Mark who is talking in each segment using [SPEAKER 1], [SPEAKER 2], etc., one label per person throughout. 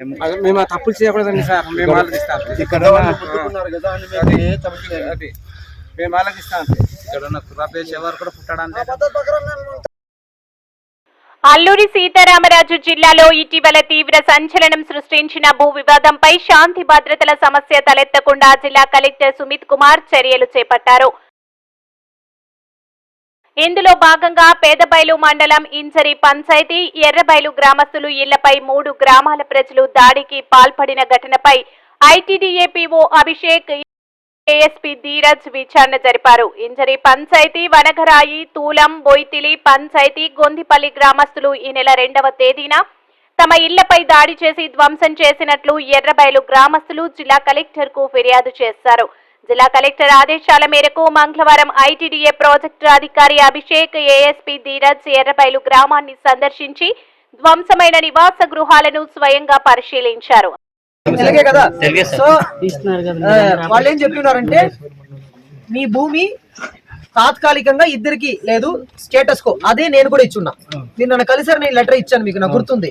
[SPEAKER 1] మేము తప్పులు చేయకూడదండి సార్ మేము ఆలోచిస్తాం.
[SPEAKER 2] ఇక్కడ మేము
[SPEAKER 1] ఆలోచిస్తాం ఇక్కడ ఉన్న కుర్రాపేసి ఎవరు కూడా పుట్టడానికి
[SPEAKER 3] అల్లూరి సీతారామరాజు జిల్లాలో ఇటీవల తీవ్ర సంచలనం సృష్టించిన భూ వివాదంపై శాంతి భద్రతల సమస్య తలెత్తకుండా జిల్లా కలెక్టర్ సుమిత్ కుమార్ చర్యలు చేపట్టారు. ఇందులో భాగంగా పేదబైలు మండలం ఇంజరి పంచాయతీ ఎర్రబైలు గ్రామస్తులు ఇళ్ళపై మూడు గ్రామాల ప్రజలు దాడికి పాల్పడిన ఘటనపై ఐటీడీఏపీఓ అభిషేక్ ఏఎస్పీ ధీరజ్ విచారణ జరిపారు. ఇంజరి పంచాయతీ వనగరాయి తూలం బొయితిలి పంచాయతీ గొందిపల్లి గ్రామస్తులు ఈ నెల రెండవ తేదీన తమ ఇళ్ళపై దాడి చేసి ధ్వంసం చేసినట్లు ఎర్రబైలు గ్రామస్తులు జిల్లా కలెక్టర్కు ఫిర్యాదు చేశారు. జిల్లా కలెక్టర్ ఆదేశాల మేరకు మంగళవారం ఐటీడీఏ ప్రాజెక్టు అధికారి అభిషేక్ ఏఎస్పీ ధీరజ్ ఎర్రబైలు గ్రామాన్ని సందర్శించి ధ్వంసమైన నివాస గృహాలను స్వయంగా పరిశీలించారు.
[SPEAKER 4] తెలుగే కదా? సో ఆ, వాళ్ళు ఏం చెప్పినారంటే మీ భూమి తాత్కాలికంగా ఇద్దరికి లేదు స్టేటస్ కో అదే నేను కూడా ఇచ్చున్నా. మీరు నన్ను కలిసారు నేను లెటర్ ఇచ్చాను మీకు నాకు గుర్తుంది.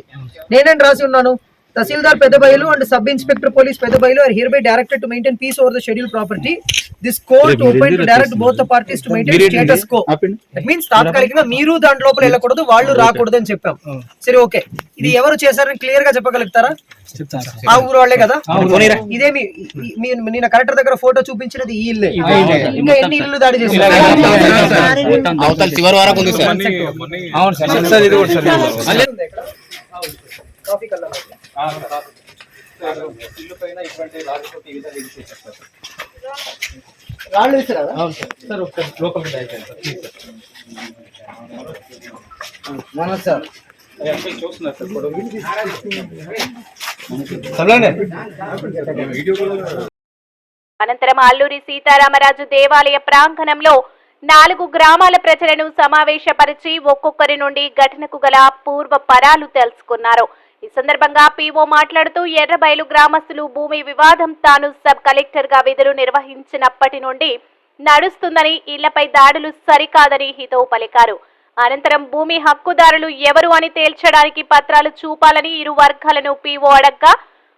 [SPEAKER 4] నేనేం రాసి ఉన్నాను? Tahsildar Peddabayalu and sub inspector police Peddabayalu are hereby directed to maintain peace over the schedule property this court open to direct both the parties to maintain status quo that means తాత్కాలికంగా మీరు దాని లోపల వెళ్ళకూడదు వాళ్ళు రాకూడదు అని చెప్పాం. సరే ఓకే. ఇది ఎవరు చేశారని క్లియర్గా చెప్పగలుగుతారా? ఆ ఊరు వాళ్ళే కదా? ఇదే మీ ఈ- మీ నిన్న కలెక్టర్ దగ్గర ఫోటో చూపించినది ఈ ఇల్లే. ఇంకా ఎన్ని ఇల్లు దాడి చేశారు?
[SPEAKER 5] సార్.
[SPEAKER 1] అవును సార్. సార్ సార్
[SPEAKER 4] రాళ్ళు వేసారా సార్.
[SPEAKER 3] అనంతరం అల్లూరి సీతారామరాజు దేవాలయ ప్రాంగణంలో నాలుగు గ్రామాల ప్రజలను సమావేశపరిచి ఒక్కొక్కరి నుండి ఘటనకు గల పూర్వ పరాలు తెలుసుకున్నారు. ఈ సందర్భంగా పీఓ మాట్లాడుతూ ఎర్రబయలు గ్రామస్తులు భూమి వివాదం తాను సబ్ కలెక్టర్గా విధులు నిర్వహించినప్పటి నుండి నడుస్తుందని ఇళ్ళపై దాడులు సరికాదని హితవు పలికారు. అనంతరం భూమి హక్కుదారులు ఎవరు అని తేల్చడానికి పత్రాలు చూపాలని ఇరు వర్గాలను పీఓ అడగ్గా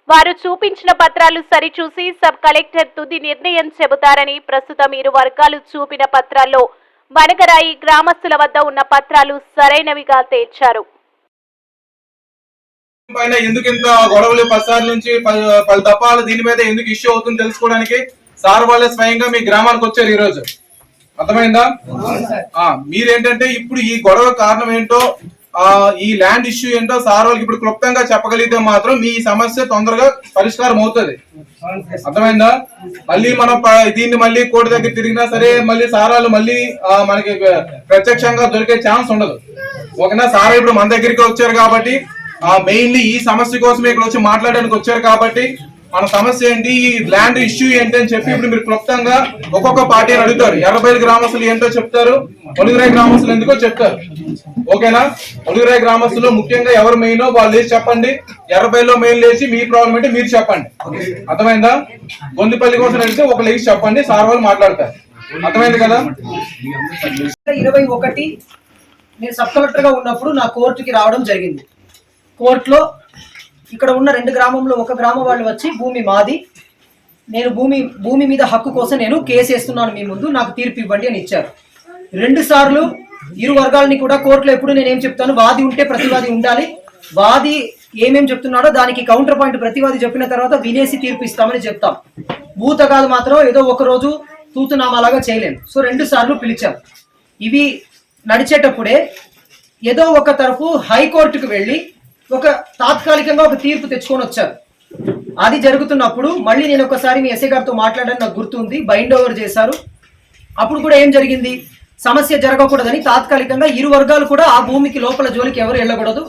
[SPEAKER 3] వారు చూపించిన పత్రాలు సరిచూసి సబ్ కలెక్టర్ తుది నిర్ణయం చెబుతారని ప్రస్తుతం ఇరు వర్గాలు చూపిన పత్రాల్లో వనగరాయి గ్రామస్తుల వద్ద ఉన్న పత్రాలు సరైనవిగా తేల్చారు.
[SPEAKER 6] పైన ఎందుకు ఇంత గొడవలు పదిసార్లు నుంచి పది పది దీని మీద ఎందుకు ఇష్యూ అవుతుంది తెలుసుకోవడానికి సార్ వాళ్ళే స్వయంగా మీ గ్రామానికి వచ్చారు ఈ రోజు అర్థమైందా మీరేంటంటే ఇప్పుడు ఈ గొడవ కారణం ఏంటో ఆ ఈ ల్యాండ్ ఇష్యూ ఏంటో సార్ వాళ్ళకి ఇప్పుడు క్లుప్తంగా చెప్పగలిగితే మాత్రం మీ సమస్య తొందరగా పరిష్కారం అవుతుంది. అర్థమైందా? మళ్ళీ మనం దీన్ని మళ్ళీ కోర్టు దగ్గర తిరిగినా సరే మళ్ళీ సార్ వాళ్ళు మళ్ళీ మనకి ప్రత్యక్షంగా దొరికే ఛాన్స్ ఉండదు. ఓకేనా సార్ ఇప్పుడు మన దగ్గరికి వచ్చారు కాబట్టి మెయిన్లీ ఈ సమస్య కోసం ఇక్కడ వచ్చి మాట్లాడడానికి వచ్చారు కాబట్టి మన సమస్య ఏంటి? ఈ ల్యాండ్ ఇష్యూ ఏంటి అని చెప్పి ఇప్పుడు మీరు క్లుప్తంగా ఒక్కొక్క పార్టీ అని అడుగుతారు. ఎర్రబైలు గ్రామస్తులు ఏంటో చెప్తారు. ఒలుగురాయి గ్రామస్తులు ఎందుకో చెప్తారు. ఓకేనా? ఒలుగురాయి గ్రామస్తులు ముఖ్యంగా ఎవరు మెయిన్ వాళ్ళు లేచి చెప్పండి. ఎర్రబైలో మెయిన్ లేచి మీ ప్రాబ్లం ఏంటి మీరు చెప్పండి. అర్థమైందా? గొంతుపల్లి కోసం వెళ్తే ఒక లేచి చెప్పండి. సార్ వాళ్ళు మాట్లాడతారు. అర్థమైంది కదా?
[SPEAKER 4] ఇరవై ఒకటి నేను సబ్ కలెక్టర్గా ఉన్నప్పుడు నా కోర్టుకి రావడం జరిగింది. కోర్టులో ఇక్కడ ఉన్న రెండు గ్రామంలో ఒక గ్రామం వాళ్ళు వచ్చి భూమి మాది. నేను భూమి భూమి మీద హక్కు కోసం నేను కేసు వేస్తున్నాను మీ ముందు నాకు తీర్పు ఇవ్వండి అని ఇచ్చారు. రెండు సార్లు ఇరు వర్గాలని కూడా కోర్టులో ఎప్పుడు నేను ఏం చెప్తాను వాది ఉంటే ప్రతివాది ఉండాలి. వాది ఏమేం చెప్తున్నాడో దానికి కౌంటర్ పాయింట్ ప్రతివాది చెప్పిన తర్వాత వినేసి తీర్పు ఇస్తామని చెప్తాం. భూతగాలు మాత్రం ఏదో ఒక రోజు తూతునామాలాగా చేయలేం. సో రెండు సార్లు పిలిచాం. ఇవి నడిచేటప్పుడే ఏదో ఒక తరపు హైకోర్టుకు వెళ్ళి ఒక తాత్కాలికంగా ఒక తీర్పు తెచ్చుకొని వచ్చారు. అది జరుగుతున్నప్పుడు మళ్ళీ నేను ఒకసారి మీ ఎస్ఏ గారితో మాట్లాడడం నాకు గుర్తుంది బైండ్ ఓవర్ చేశారు. అప్పుడు కూడా ఏం జరిగింది? సమస్య జరగకూడదని తాత్కాలికంగా ఇరు వర్గాలు కూడా ఆ భూమికి లోపల జోలికి ఎవరు వెళ్ళకూడదు.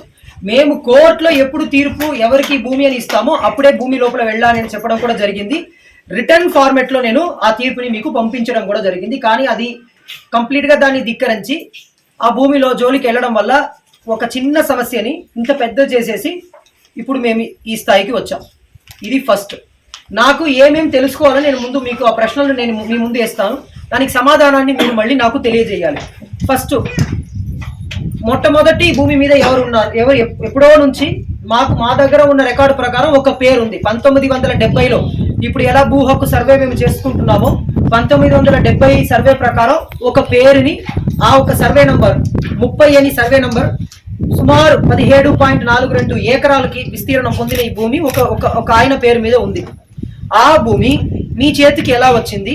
[SPEAKER 4] మేము కోర్టులో ఎప్పుడు తీర్పు ఎవరికి భూమి అని ఇస్తామో అప్పుడే భూమి లోపల వెళ్ళాలని చెప్పడం కూడా జరిగింది. రిటర్న్ ఫార్మెట్లో నేను ఆ తీర్పుని మీకు పంపించడం కూడా జరిగింది. కానీ అది కంప్లీట్గా దాన్ని ధిక్కరించి ఆ భూమిలో జోలికి వెళ్ళడం వల్ల ఒక చిన్న సమస్యని ఇంత పెద్ద చేసేసి ఇప్పుడు మేము ఈ స్థాయికి వచ్చాం. ఇది ఫస్ట్. నాకు ఏమేమి తెలుసుకోవాలో నేను ముందు మీకు ఆ ప్రశ్నలు నేను మీ ముందు వేస్తాను. దానికి సమాధానాన్ని మీరు మళ్ళీ నాకు తెలియజేయాలి. ఫస్ట్ మొట్టమొదటి భూమి మీద ఎవరు ఉన్నారు ఎవరు ఎప్పుడో నుంచి మాకు మా దగ్గర ఉన్న రికార్డు ప్రకారం ఒక పేరు ఉంది పంతొమ్మిది వందల డెబ్బైలో. ఇప్పుడు ఎలా భూ హక్కు సర్వే మేము చేసుకుంటున్నామో పంతొమ్మిది వందల డెబ్బై సర్వే ప్రకారం ఒక పేరుని ఆ ఒక సర్వే నంబర్ ముప్పై అని సర్వే నంబర్ సుమారు పదిహేడు పాయింట్ నాలుగు రెండు ఏకరాలకి విస్తీర్ణం పొందిన ఈ భూమి ఒక ఒక ఒక ఆయన పేరు మీద ఉంది. ఆ భూమి మీ చేతికి ఎలా వచ్చింది?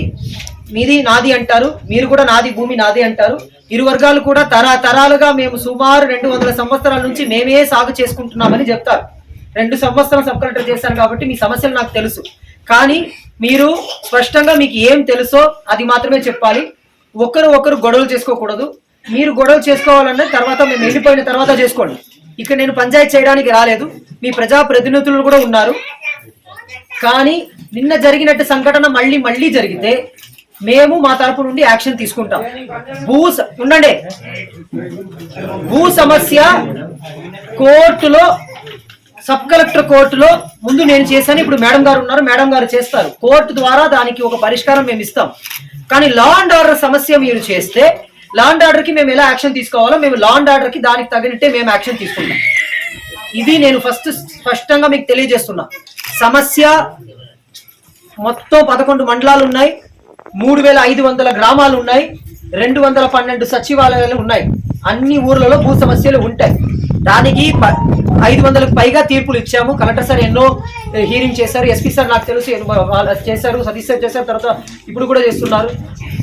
[SPEAKER 4] మీది నాది అంటారు మీరు కూడా నాది భూమి నాది అంటారు. ఇరు వర్గాలు కూడా తరతరాలుగా మేము సుమారు రెండు వందల సంవత్సరాల నుంచి మేమే సాగు చేసుకుంటున్నామని చెప్తారు. రెండు సంవత్సరాలు సబ్ కలెక్టర్ చేశాను కాబట్టి మీ సమస్యలు నాకు తెలుసు. కానీ మీరు స్పష్టంగా మీకు ఏం తెలుసో అది మాత్రమే చెప్పాలి. ఒకరు ఒకరు గొడవలు చేసుకోకూడదు. మీరు గొడవలు చేసుకోవాలన్న తర్వాత మేము వెళ్ళిపోయిన తర్వాత చేసుకోండి. ఇక్కడ నేను పంచాయతీ చేయడానికి రాలేదు. మీ ప్రజా ప్రతినిధులు కూడా ఉన్నారు. కానీ నిన్న జరిగినట్టు సంఘటన మళ్ళీ మళ్ళీ జరిగితే మేము మా తరపు నుండి యాక్షన్ తీసుకుంటాం. భూ స- ఉండండి. భూ సమస్య కోర్టులో సబ్ కలెక్టర్ కోర్టులో ముందు నేను చేశాను ఇప్పుడు మేడం గారు ఉన్నారు మేడం గారు చేస్తారు. కోర్టు ద్వారా దానికి ఒక పరిష్కారం మేము ఇస్తాం. కానీ లా అండ్ ఆర్డర్ సమస్య మీరు చేస్తే లా అండ్ ఆర్డర్కి మేము ఎలా యాక్షన్ తీసుకోవాలో మేము లా అండ్ ఆర్డర్కి దానికి తగినట్టే మేము యాక్షన్ తీసుకుంటాం. ఇది నేను ఫస్ట్ స్పష్టంగా మీకు తెలియజేస్తున్నా. సమస్య మొత్తం పదకొండు మండలాలు ఉన్నాయి మూడు వేల ఐదు వందల గ్రామాలు ఉన్నాయి రెండు వందల పన్నెండు సచివాలయాలు ఉన్నాయి. అన్ని ఊర్లలో భూ సమస్యలు ఉంటాయి. దానికి ప- ఐదు వందలకు పైగా తీర్పులు ఇచ్చాము. కలెక్టర్ సార్ ఎన్నో హీరింగ్ చేశారు. ఎస్పీ సార్ నాకు తెలుసు వాళ్ళు చేశారు సతీష్ సార్ చేశారు తర్వాత ఇప్పుడు కూడా చేస్తున్నారు.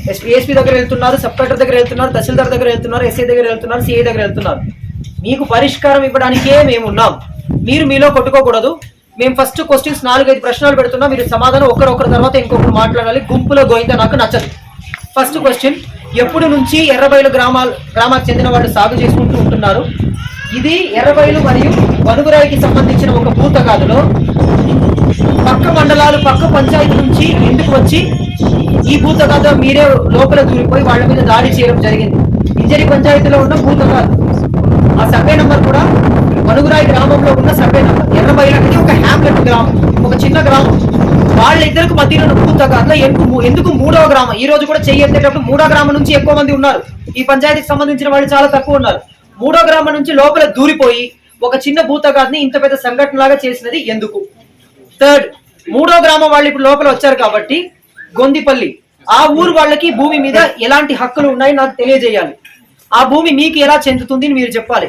[SPEAKER 4] ఎస్పీ ఏఎస్పీ దగ్గర వెళ్తున్నారు సబ్ కలెక్టర్ దగ్గర వెళ్తున్నారు తహసీల్దార్ దగ్గర వెళ్తున్నారు ఎస్ఐ దగ్గర వెళ్తున్నారు సిఐ దగ్గర వెళ్తున్నారు. మీకు పరిష్కారం ఇవ్వడానికే మేము ఉన్నాం. మీరు మీలో కొట్టుకోకూడదు. మేము ఫస్ట్ క్వశ్చన్స్ నాలుగైదు ప్రశ్నలు పెడుతున్నా. మీరు సమాధానం ఒకరొకరి తర్వాత ఇంకొకరు మాట్లాడాలి. గుంపులో గోయిందా నాకు నచ్చదు. ఫస్ట్ క్వశ్చన్ ఎప్పుడు నుంచి ఎర్రబయలు గ్రామాలు గ్రామానికి చెందిన వాళ్ళు సాగు చేసుకుంటూ ఉంటున్నారు? ఇది ఎర్రబయలు మరియు వనుగురాయికి సంబంధించిన ఒక భూతగాదులో. పక్క మండలాలు పక్క పంచాయతీ నుంచి ఇంటికి వచ్చి ఈ భూతగాథ మీరే లోపల దూరిపోయి వాళ్ళ మీద దాడి చేయడం జరిగింది? ఇంజరీ పంచాయతీలో ఉన్న భూతగాథ ఆ సర్వే నంబర్ కూడా మనుగురాయి గ్రామంలో ఉన్న సర్వే నంబర్. ఎర్రబైలు అనేది ఒక హ్యామ్లెట్ గ్రామం ఒక చిన్న గ్రామం. వాళ్ళిద్దరికి మధ్యలో ఉన్న భూతగాథలో ఎందుకు ఎందుకు మూడవ గ్రామం? ఈ రోజు కూడా చెయ్యేటప్పుడు మూడో గ్రామం నుంచి ఎక్కువ మంది ఉన్నారు. ఈ పంచాయతీకి సంబంధించిన వాళ్ళు చాలా తక్కువ ఉన్నారు. మూడో గ్రామం నుంచి లోపల దూరిపోయి ఒక చిన్న భూతగాథని ఇంత పెద్ద సంఘటన లాగా చేసినది ఎందుకు? థర్డ్ మూడో గ్రామం వాళ్ళు ఇప్పుడు లోపల వచ్చారు కాబట్టి గొందిపల్లి. ఆ ఊరు వాళ్ళకి భూమి మీద ఎలాంటి హక్కులు ఉన్నాయి నాకు తెలియజేయాలి. ఆ భూమి మీకు ఎలా చెందుతుంది మీరు చెప్పాలి.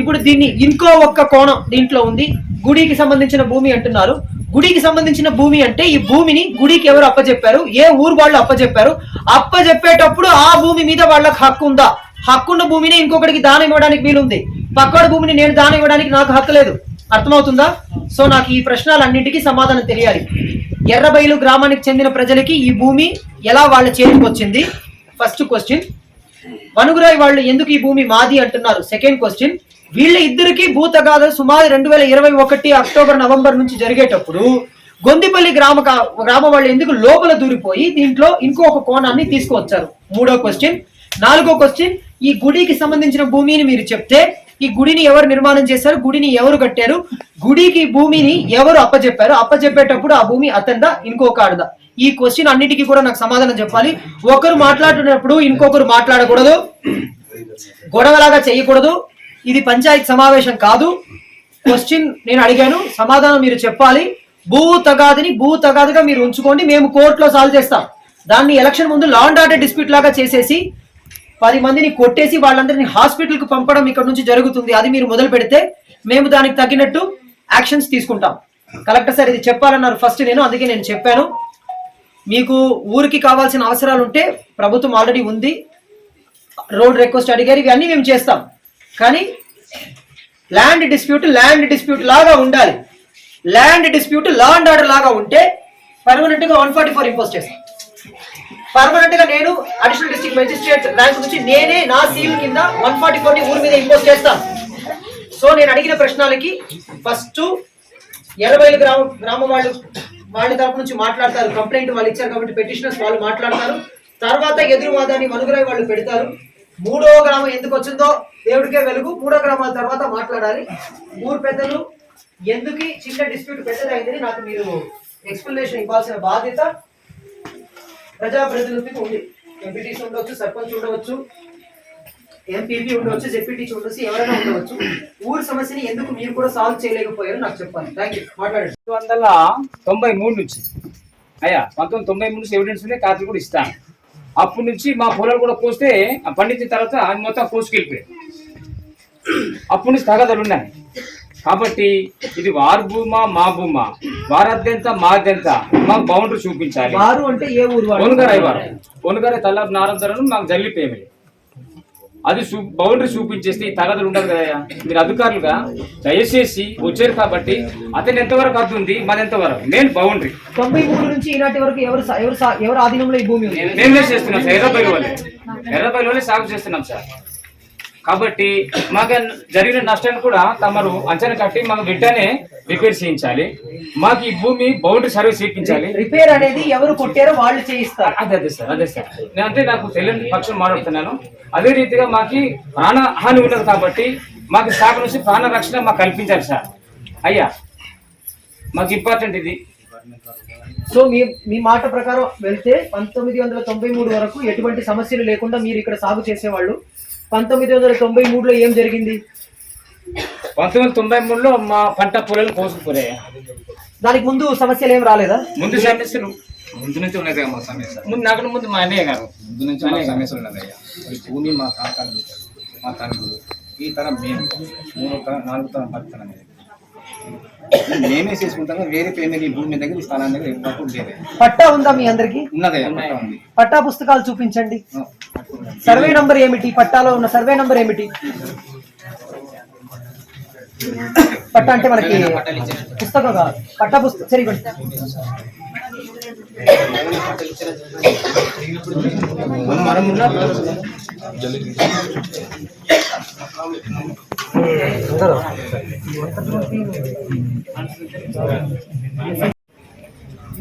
[SPEAKER 4] ఇప్పుడు దీన్ని ఇంకో ఒక్క కోణం దీంట్లో ఉంది. గుడికి సంబంధించిన భూమి అంటున్నారు. గుడికి సంబంధించిన భూమి అంటే ఈ భూమిని గుడికి ఎవరు అప్పచెప్పారు ఏ ఊరు వాళ్ళు అప్పచెప్పారు అప్పచెప్పేటప్పుడు ఆ భూమి మీద వాళ్ళకి హక్కు ఉందా? హక్కున్న భూమిని ఇంకొకటికి దానం ఇవ్వడానికి వీలుంది. పక్కడి భూమిని నేను దానం ఇవ్వడానికి నాకు హక్కు లేదు. అర్థమవుతుందా? సో నాకు ఈ ప్రశ్నలన్నింటికీ సమాధానం తెలియాలి. ఎర్రబైలు గ్రామానికి చెందిన ప్రజలకి ఈ భూమి ఎలా వాళ్ళ చేతికి వచ్చింది? First question. వనుగురాయి వాళ్ళు ఎందుకు ఈ భూమి మాది అంటున్నారు? Second question. వీళ్ళ ఇద్దరికి భూతగాథలు సుమారు రెండు వేల ఇరవై ఒకటి అక్టోబర్ నవంబర్ నుంచి జరిగేటప్పుడు గొందిపల్లి గ్రామ గ్రామ వాళ్ళు ఎందుకు లోపల దూరిపోయి దీంట్లో ఇంకొక కోణాన్ని తీసుకువచ్చారు? మూడో క్వశ్చన్. నాలుగో క్వశ్చన్. ఈ గుడికి సంబంధించిన భూమిని మీరు చెప్తే ఈ గుడిని ఎవరు నిర్మాణం చేశారు గుడిని ఎవరు కట్టారు గుడికి భూమిని ఎవరు అప్పచెప్పారు అప్పచెప్పేటప్పుడు ఆ భూమి అతందా ఇంకొక ఆడదా? ఈ క్వశ్చన్ అన్నిటికీ కూడా నాకు సమాధానం చెప్పాలి. ఒకరు మాట్లాడుతున్నప్పుడు ఇంకొకరు మాట్లాడకూడదు. గొడవలాగా చేయకూడదు. ఇది పంచాయత్ సమావేశం కాదు. క్వశ్చన్ నేను అడిగాను సమాధానం మీరు చెప్పాలి. భూ తగాదిని భూ తగాదిగా మీరు ఉంచుకోండి మేము కోర్టులో సాల్వ్ చేస్తాం. దాన్ని ఎలక్షన్ ముందు లాండ్ ఆర్డర్ డిస్ప్యూట్ లాగా చేసేసి పది మందిని కొట్టేసి వాళ్ళందరినీ హాస్పిటల్కి పంపడం ఇక్కడ నుంచి జరుగుతుంది. అది మీరు మొదలు పెడితే మేము దానికి తగినట్టు యాక్షన్స్ తీసుకుంటాం. కలెక్టర్ సార్ ఇది చెప్పాలన్నారు ఫస్ట్ నేను అందుకే నేను చెప్పాను. మీకు ఊరికి కావాల్సిన అవసరాలు ఉంటే ప్రభుత్వం ఆల్రెడీ ఉంది. రోడ్ రిక్వెస్ట్ అడిగారు ఇవన్నీ మేము చేస్తాం. కానీ ల్యాండ్ డిస్ప్యూట్ ల్యాండ్ డిస్ప్యూట్ లాగా ఉండాలి. Land dispute law and order లాగా ఉంటే పర్మనెంట్గా వన్ ఫార్టీ ఫోర్ ఇంపోజ్ చేస్తాం. పర్మనెంట్గా నేను అడిషనల్ డిస్ట్రిక్ట్ మెజిస్ట్రేట్ ర్యాంక్ నుంచి నేనే నా సీల్ కింద వన్ ఫార్టీ ఫోర్ని ఊరి మీద ఇంపోజ్ చేస్తాను సో నేను అడిగిన ప్రశ్నలకి ఫస్ట్ ఎర్రబైలు గ్రామ గ్రామం వాళ్ళు వాళ్ళ తరపు నుంచి మాట్లాడతారు. కంప్లైంట్ వాళ్ళు ఇచ్చారు కాబట్టి పెటిషనర్స్ వాళ్ళు మాట్లాడతారు. తర్వాత ఎదురువాదాన్ని మనుగురాయి వాళ్ళు పెడతారు. మూడో గ్రామం ఎందుకు వచ్చిందో దేవుడికే వెలుగు. మూడో గ్రామాల తర్వాత మాట్లాడాలి. ఊరు పెద్దలు ఎందుకు చిన్న డిస్ప్యూట్ పెద్దదైందని నాకు మీరు ఎక్స్ప్లెనేషన్ ఇవ్వాల్సిన బాధ్యత ప్రజాప్రతినిధికి ఉంది ఎంపీటీసీ ఉండవచ్చు సర్పంచ్ ఉండవచ్చు ఎంపీపీ ఉండవచ్చు జెడ్పీటీసీ ఉండొచ్చు ఎవరైనా ఉండవచ్చు ఊరి సమస్యని ఎందుకు మీరు కూడా సాల్వ్ చేయలేకపోయారు నాకు చెప్పాలి. థ్యాంక్ యూ మాట్లాడండి.
[SPEAKER 7] రెండు వందల తొంభై మూడు నుంచి అయ్యా పంతొమ్మిది తొంభై మూడు నుంచి ఎవిడెన్స్ ఉన్నాయి ఖాతాలు కూడా ఇస్తాను. అప్పటి నుంచి మా పొలాలు కూడా కోస్తే ఆ పండించిన తర్వాత అది మొత్తం కోసుకెళ్ళిపోయాయి. అప్పటి నుంచి తగదలు ఉన్నాయి. కాబట్టి ఇది వారి భూమా మా భూమా. వారద్దెంత మాదెంత మాకు బౌండరీ చూపించాలి.
[SPEAKER 4] వారు అంటే ఏ ఊరు వాళ్ళు?
[SPEAKER 7] కొనుగరాయి వారు. కొనుగరాయి తల్లాపు నారంతరం మాకు జల్లి పేమెంట్ అది చూ బౌండరీ చూపించేస్తే ఈ తగదలు ఉండదు కదయ్యా మీరు అధికారులుగా దయచేసి వచ్చారు కాబట్టి అతను ఎంతవరకు అర్థం ఉంది? మాది ఎంతవరకు? Main boundary.
[SPEAKER 4] తొంభై మూడు నుంచి ఈనాటి వరకు ఎవరు ఎవరు ఎవరు ఆధీనంలో ఈ భూమి ఉంది?
[SPEAKER 7] మేమే చేస్తున్నాం సార్? ఎర్రబైలు వల్లే ఎర్రబైలు వల్లే సాగు చేస్తున్నాం సార్. కాబట్టి మాకు జరిగిన నష్టాన్ని కూడా తమరు అంచనా కట్టి మాకు వెంటనే రిపేర్ చేయించాలి. మాకు ఈ భూమి బౌండరీ సర్వీస్ చేయించాలి.
[SPEAKER 4] రిపేర్ అనేది ఎవరు కొట్టారో వాళ్ళు చేయిస్తారు.
[SPEAKER 7] అదే అదే సార్ అదే సార్. నేను అంటే నాకు తెలియని పక్షం మాట్లాడుతున్నాను. అదే రీతిగా మాకు ప్రాణ హాని ఉన్నది కాబట్టి మాకు శాఖ నుంచి ప్రాణ రక్షణ మాకు కల్పించాలి సార్. అయ్యా మాకు ఇంపార్టెంట్ ఇది.
[SPEAKER 4] సో మీ మీ మాట ప్రకారం వెళ్తే పంతొమ్మిది వందల తొంభై మూడు వరకు ఎటువంటి సమస్యలు లేకుండా మీరు ఇక్కడ సాగు చేసేవాళ్ళు. పంతొమ్మిది వందల తొంభై మూడులో ఏం జరిగింది?
[SPEAKER 7] పంతొమ్మిది వందల తొంభై మూడులో మా పంట పొలాలు కోసుకుపోయాయి.
[SPEAKER 4] దానికి ముందు సమస్యలు ఏం రాలేదా?
[SPEAKER 7] ముందు సమస్యలు.
[SPEAKER 1] ముందు నుంచి ఉన్నదే మా సమస్య
[SPEAKER 7] ముందు నాకన్నా ముందు మా అన్నయ్య గారు.
[SPEAKER 1] ముందు నుంచి మా సమస్యలు ఉన్నదయ్యా ఈ భూమి మా కాకాలు మా తండ్రులు ఈ తరం మేము. మూడో తరం నాలుగు తరం పది తరం. మేమే చేసుకుంటాం వేరే పేమెంట్ ఈ భూమి దగ్గర ఈ స్థలం దగ్గర ఎప్పుడు లేదు
[SPEAKER 4] పట్టా ఉందా మీ అందరికి?
[SPEAKER 1] ఉన్నదయ్యా పట్టా ఉంది.
[SPEAKER 4] పట్టా పుస్తకాలు చూపించండి. సర్వే నంబర్ ఏమిటి? పట్టాలో ఉన్న సర్వే నంబర్ ఏమిటి? పట్టా అంటే మనకి పుస్తకం కాదు. పట్టా పుస్తకం సరే ఇవ్వండి
[SPEAKER 1] మనం ఉన్న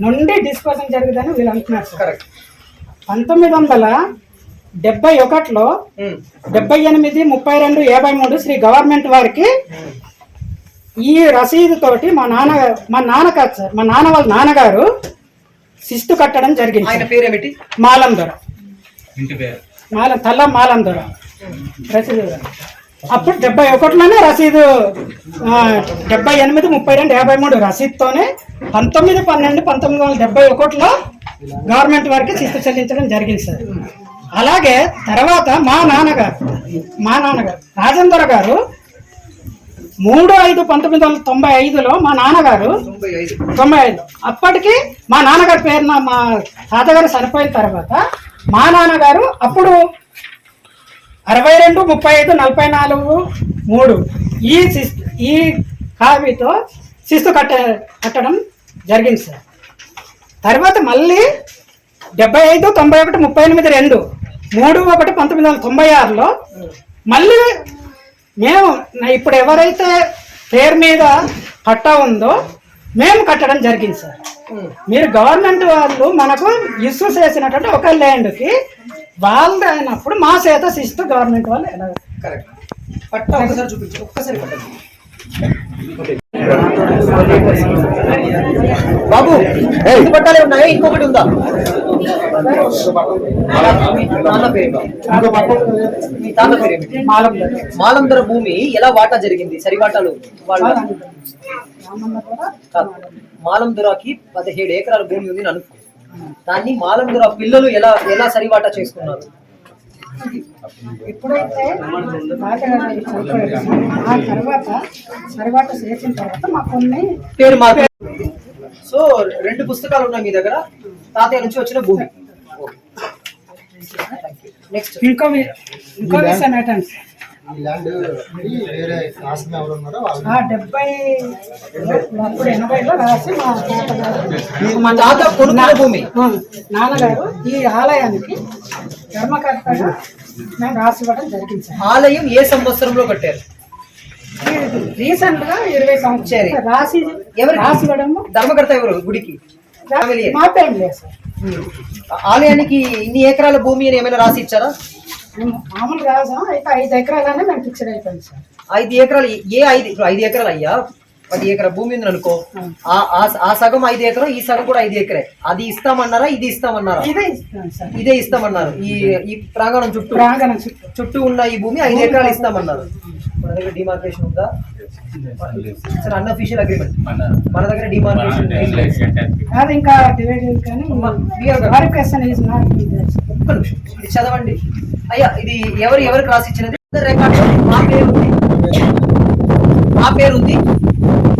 [SPEAKER 8] నుండి డిస్కషన్ జరిగిందని వీళ్ళు అంటున్నారు. సార్ పంతొమ్మిది వందల డెబ్బై ఒకటిలో డెబ్బై ఎనిమిది ముప్పై రెండు యాభై మూడు శ్రీ గవర్నమెంట్ వారికి ఈ రసీదు తోటి మా నాన్న మా నాన్న కాదు సార్ మా నాన్న వాళ్ళ నాన్నగారు శిస్తు కట్టడం జరిగింది
[SPEAKER 4] ఆయన
[SPEAKER 8] సార్.
[SPEAKER 4] పేరు ఏమిటి?
[SPEAKER 8] మాలం దొర
[SPEAKER 1] ఇంటి పేరు.
[SPEAKER 8] మాలం తల్ల మాలం దొర రసీదు. అప్పుడు డెబ్బై ఒకటిలోనే రసీదు డెబ్బై ఎనిమిది ముప్పై రెండు యాభై మూడు రసీదుతోనే పంతొమ్మిది పన్నెండు పంతొమ్మిది వందల డెబ్బై ఒకటిలో గవర్నమెంట్ వారికి శిస్తు చెల్లించడం జరిగింది సార్. అలాగే తర్వాత మా నాన్నగారు మా నాన్నగారు రాజేంద్ర గారు మూడు ఐదు పంతొమ్మిది వందల తొంభై ఐదులో మా నాన్నగారు
[SPEAKER 4] తొంభై ఐదు.
[SPEAKER 8] అప్పటికి మా నాన్నగారి పేరున మా తాతగారు చనిపోయిన తర్వాత మా నాన్నగారు అప్పుడు అరవై రెండు ముప్పై ఐదు నలభై నాలుగు మూడు ఈ శిస్తు ఈ కాపీతో శిస్తు కట్ట కట్టడం జరిగింది సార్. తర్వాత మళ్ళీ డెబ్బై ఐదు తొంభై ఒకటి ముప్పై ఎనిమిది రెండు మూడు ఒకటి పంతొమ్మిది వందల తొంభై ఆరులో మళ్ళీ మేము ఇప్పుడు ఎవరైతే పేరు మీద పట్టా ఉందో మేము కట్టడం జరిగింది సార్. మీరు గవర్నమెంట్ వాళ్ళు మనకు ఇష్యూ చేసినటువంటి ఒక ల్యాండ్కి వాళ్ళు అయినప్పుడు మా చేత శిస్తు గవర్నమెంట్ వాళ్ళు ఎలా
[SPEAKER 4] కరెక్ట్. పట్టా ఒకసారి చూపించు. ఒక్కసారి పట్టా బాబు ఐదు పట్టాలే ఉన్నాయి ఇంకొకటి ఉందా? మాలందర భూమి ఎలా వాటా జరిగింది? సరి వాటాలు వాళ్ళ. మాలందురాకి పదిహేడు ఎకరాల భూమి ఉంది అని అనుకో. దాన్ని మాలందుర పిల్లలు ఎలా ఎలా సరి వాటా చేసుకున్నారు?
[SPEAKER 8] ఎప్పుడైతే తాతగారు చనిపోయారో, ఆ తర్వాత సరివాట చేసిన తర్వాత మా కొన్ని
[SPEAKER 4] పేరు మార్పు. సో రెండు పుస్తకాలు ఉన్నాయి మీ దగ్గర. తాతయ్య నుంచి వచ్చిన భూమి. నెక్స్ట్
[SPEAKER 8] ఇంకో ఇంకో విషయం ఏంటంటే డెబ్బై అప్పుడు ఎనభైలో రాసి మా తాతగారు
[SPEAKER 4] మా తాత
[SPEAKER 8] నాన్నగారు ఈ ఆలయానికి ధర్మకర్తగా మేము రాసి ఇవ్వడం జరిగింది. సార్
[SPEAKER 4] ఆలయం ఏ సంవత్సరంలో కట్టారు?
[SPEAKER 8] రీసెంట్గా ఇరవై సంవత్సరాలు. రాసి
[SPEAKER 4] ఎవరు
[SPEAKER 8] రాసి ఇవ్వడము.
[SPEAKER 4] ధర్మకర్త ఎవరు? గుడికి? ఫ్యామిలీ
[SPEAKER 8] మా పేరు లేదు సార్
[SPEAKER 4] ఆలయానికి ఇన్ని ఎకరాల భూమి అని ఏమైనా రాసి ఇచ్చారా?
[SPEAKER 8] మేము మామూలుగా రాసాం అయితే ఐదు ఎకరాలనే మేము ఫిక్స్డ్ అయిపోయింది సార్.
[SPEAKER 4] ఐదు ఎకరాలు ఏ ఐదు ఇప్పుడు ఐదు ఎకరాలు అయ్యా? పది ఎకర భూమి ఉంది అనుకో ఆ సగం ఐదు ఎకరం ఈ సగం కూడా ఐదు ఎకరే. అది ఇస్తామన్నారా ఇది ఇస్తామన్నారా?
[SPEAKER 8] ఇదే
[SPEAKER 4] ఇస్తామన్నారు. ఈ ఈ ప్రాంగణం చుట్టూ
[SPEAKER 8] ప్రాంగణం చుట్టూ.
[SPEAKER 4] ఉన్న ఈ భూమి ఐదు ఎకరాలు ఇస్తామన్నారు. మన దగ్గర డిమార్కేషన్ ఉందా? సార్ అన్అఫీషియల్ అగ్రిమెంట్ మన దగ్గర డిమార్కేషన్
[SPEAKER 8] అది. ఇంకా డివైడ్ కానీ వెరిఫికేషన్ ఈజ్ నాట్
[SPEAKER 4] ఒక్క నిమిషం. ఇది చదవండి. అయ్యా ఇది ఎవరు ఎవరికి రాసి ఇచ్చినది? రికార్డు మా పేరు ఉంది మా పేరు ఉంది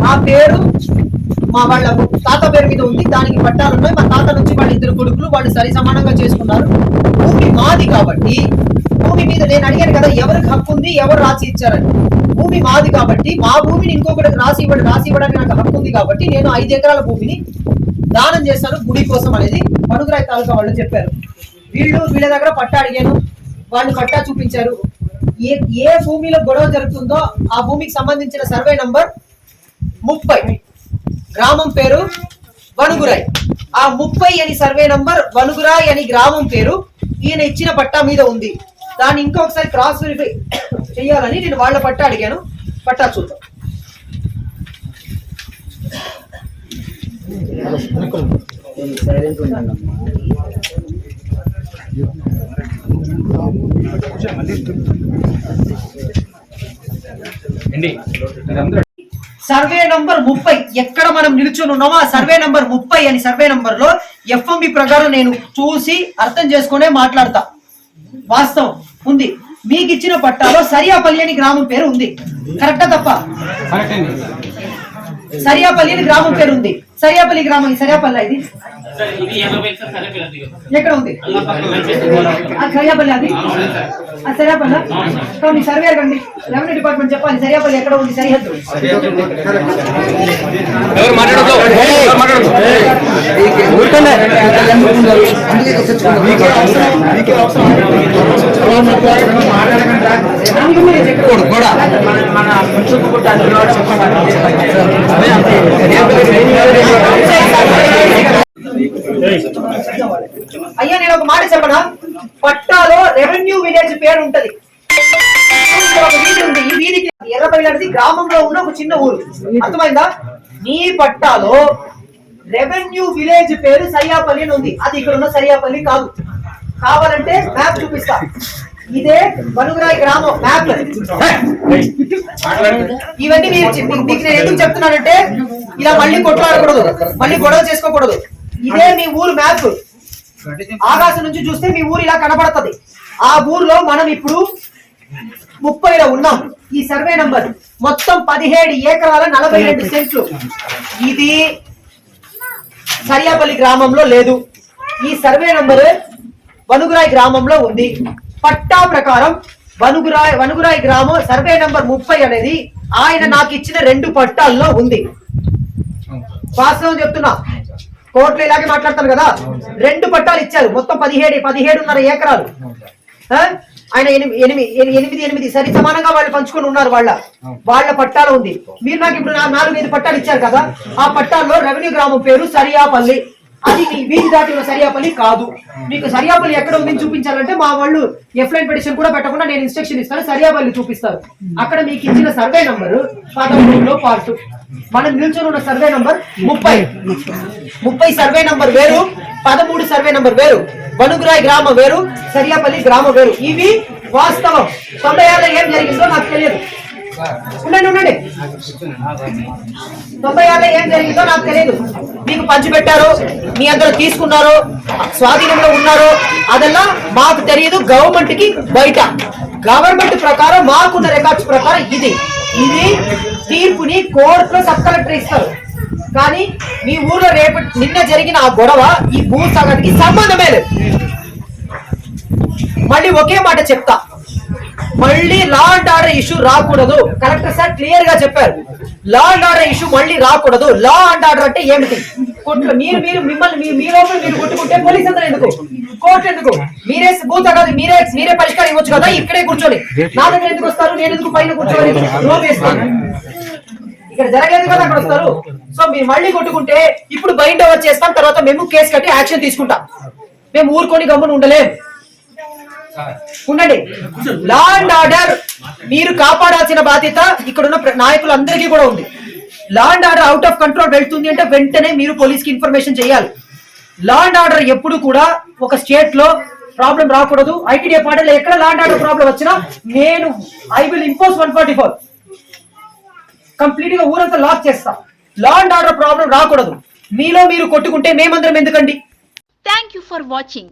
[SPEAKER 4] మా పేరు మా వాళ్ళ తాత పేరు మీద ఉంది. దానికి పట్టాలు ఉన్నాయి. మా తాత నుంచి వాళ్ళ ఇద్దరు కొడుకులు వాళ్ళు సరి సమానంగా చేసుకున్నారు. భూమి మాది కాబట్టి భూమి మీద నేను అడిగాను కదా ఎవరికి హక్కు ఉంది ఎవరు రాసి ఇచ్చారని. భూమి మాది కాబట్టి మా భూమిని ఇంకొకటికి రాసి ఇవ్వడం రాసి ఇవ్వడానికి నాకు హక్కు ఉంది కాబట్టి నేను ఐదు ఎకరాల భూమిని దానం చేస్తాను గుడి కోసం అనేది మనుగురాయి తాలూకా వాళ్ళు చెప్పారు. వీళ్ళు వీళ్ళ దగ్గర పట్టా అడిగాను. వాళ్ళు పట్టా చూపించారు. ఏ ఏ భూమిలో గొడవ జరుగుతుందో ఆ భూమికి సంబంధించిన సర్వే నంబర్ ముప్పై. గ్రామం పేరు వనుగురాయ్ ఆ ముప్పై అని సర్వే నంబర్ వనుగురాయ్ అని గ్రామం పేరు ఈయన ఇచ్చిన పట్టా మీద ఉంది. దాన్ని ఇంకొకసారి క్రాస్ వెరిఫై చేయాలని నేను వాళ్ళ పట్టా అడిగాను. పట్టా చూద్దాం.
[SPEAKER 7] అండి
[SPEAKER 4] సర్వే నంబర్ ముప్పై. ఎక్కడ మనం నిల్చొని ఉన్నామో ఆ సర్వే నంబర్ ముప్పై అని సర్వే నంబర్లో ఎఫ్ఎంబి ప్రకారం నేను చూసి అర్థం చేసుకునే మాట్లాడతా. వాస్తవం ఉంది. మీకు ఇచ్చిన పట్టాలో సరియాపల్లి అని గ్రామం పేరు ఉంది. కరెక్టా తప్ప? సరియాపల్లి అని గ్రామం పేరు ఉంది. సరియాపల్లి గ్రామం ఇది సరియాపల్లి ఇది ఎక్కడ ఉంది? సరియాపల్లి అది? సరియాపల్లి? మీ సర్వే కండి రెవెన్యూ డిపార్ట్మెంట్ చెప్పాలి సరియాపల్లి ఎక్కడ ఉంది సరిహద్దు.
[SPEAKER 5] ఎవరు మాట్లాడదు మాట్లాడదు
[SPEAKER 4] అయ్యా నేను ఒక మాట చెప్పనా? పట్టాలో రెవెన్యూ విలేజ్ పేరు ఉంటది. వీధి ఉంది. ఈ వీధికి ఎర్రపల్లి గ్రామంలో ఉన్న ఒక చిన్న ఊరు. అర్థమైందా? మీ పట్టాలో రెవెన్యూ విలేజ్ పేరు సరియాపల్లి అని ఉంది. అది ఇక్కడ ఉన్న సరియాపల్లి కాదు. కావాలంటే మ్యాప్ చూపిస్తా. ఇదే మనుగురాయి గ్రామం మ్యాప్ ఇవన్నీ మీరు మీకు మీకు నేను ఎందుకు చెప్తున్నానంటే ఇలా మళ్ళీ కొట్లాడకూడదు. మళ్ళీ గొడవ చేసుకోకూడదు. ఇదే మీ ఊరు మ్యాప్ ఆకాశం నుంచి చూస్తే మీ ఊరు ఇలా కనబడుతుంది ఆ ఊర్లో మనం ఇప్పుడు ముప్పైలో ఉన్నాం. ఈ సర్వే నంబర్ మొత్తం పదిహేడు ఏకరాల నలభై రెండు సెంట్లు. ఇది సరియాపల్లి గ్రామంలో లేదు. ఈ సర్వే నంబర్ వనుగురాయి గ్రామంలో ఉంది. పట్టా ప్రకారం వనుగురాయ్ వనుగురాయి గ్రామం సర్వే నంబర్ ముప్పై అనేది ఆయన నాకు ఇచ్చిన రెండు పట్టాల్లో ఉంది. వాస్తవం చెప్తున్నా. కోర్టులో ఇలాగే మాట్లాడతాను కదా? రెండు పట్టాలు ఇచ్చారు. మొత్తం పదిహేడు పదిహేడున్నర ఎకరాలు ఆ? ఆయన ఎనిమి- ఎనిమి- ఎని- ఎనిమిది ఎనిమిది సరి సమానంగా వాళ్ళు పంచుకొని ఉన్నారు వాళ్ళ. వాళ్ళ పట్టాలు ఉంది. మీరు నాకు ఇప్పుడు నాలుగు ఐదు పట్టాలు ఇచ్చారు కదా? ఆ పట్టాల్లో రెవెన్యూ గ్రామం పేరు సరియాపల్లి. అది మీ వీధి దాటి ఉన్న సరియాపల్లి కాదు. మీకు సరియాపల్లి ఎక్కడ ఉందని చూపించాలంటే మా వాళ్ళు ఎఫ్లైన్ పిటిషన్ కూడా పెట్టకుండా నేను ఇన్స్ట్రక్షన్ ఇస్తాను సరియాపల్లి చూపిస్తారు. అక్కడ మీకు ఇచ్చిన సర్వే నంబరు పదమూడులో పార్ట్ మనం నిల్చొని ఉన్న సర్వే నంబర్ ముప్పై. ముప్పై సర్వే నంబర్ వేరు పదమూడు సర్వే నంబర్ వేరు. వనుగురాయ్ గ్రామం వేరు సరియాపల్లి గ్రామం వేరు. ఇవి వాస్తవం. తొంభై ఏం జరిగిందో నాకు తెలియదు. ఉండండి ఉండండి. తొంభై ఆరులో ఏం జరిగిందో నాకు తెలియదు మీకు పంచిపెట్టారు మీ అందరూ తీసుకున్నారు స్వాధీనంలో ఉన్నారు. అదల్లా మాకు తెలియదు గవర్నమెంట్కి బయట. గవర్నమెంట్ ప్రకారం మాకున్న రికార్డ్స్ ప్రకారం ఇది. ఇది తీర్పుని కోర్టులో సబ్ కలెక్టర్ ఇస్తారు. కానీ మీ ఊర్లో రేపు నిన్న జరిగిన ఆ గొడవ ఈ భూ సంగతికి సంబంధమే లేదు. మళ్ళీ ఒకే మాట చెప్తా. మళ్ళీ లా అండ్ ఆర్డర్ ఇష్యూ రాకూడదు. కలెక్టర్ సార్ క్లియర్గా చెప్పారు. లా అండ్ ఆర్డర్ ఇష్యూ మళ్ళీ రాకూడదు. లా అండ్ ఆర్డర్ అంటే ఏమిటి? కొట్లు. మీరు మీరు మిమ్మల్ని మీ లోపల మీరు కొట్టుకుంటే పోలీస్ అందరూ ఎందుకు? కోర్టు ఎందుకు? మీరే బూత్ కాదు మీరే మీరే పరిష్కారం ఇవ్వచ్చు కదా? ఇక్కడే కూర్చోండి. నా దగ్గర ఎందుకు వస్తారు? నేను ఎందుకు పైన కూర్చోవాలి? రూమ్ వేస్తాను ఇక్కడ జరగలేదు కదా అక్కడ వస్తారు. సో మీరు మళ్ళీ కొట్టుకుంటే ఇప్పుడు బైండ్ ఓవర్ చేస్తాం. తర్వాత మేము కేసు కట్టి యాక్షన్ తీసుకుంటాం. మేము ఊరుకొని గమ్మున ఉండలేం. ఉండండి. లా అండ్ ఆర్డర్ మీరు కాపాడాల్సిన బాధ్యత ఇక్కడున్న నాయకులు నాయకులందరికీ కూడా ఉంది. Law and order out of control వెళ్తుంది అంటే వెంటనే మీరు పోలీస్కి ఇన్ఫర్మేషన్ చేయాలి. లా అండ్ ఆర్డర్ ఎప్పుడు కూడా ఒక స్టేట్లో ప్రాబ్లం రాకూడదు. ఐటీ డిపార్ట్మెంట్ ఎక్కడ లా అండ్ ఆర్డర్ ప్రాబ్లం వచ్చినా నేను I will impose one forty four కంప్లీట్గా ఊరంతా లాక్ చేస్తా. లా అండ్ ఆర్డర్ ప్రాబ్లం రాకూడదు. మీలో మీరు కొట్టుకుంటే మేమందరం ఎందుకండి?
[SPEAKER 9] Thank you for watching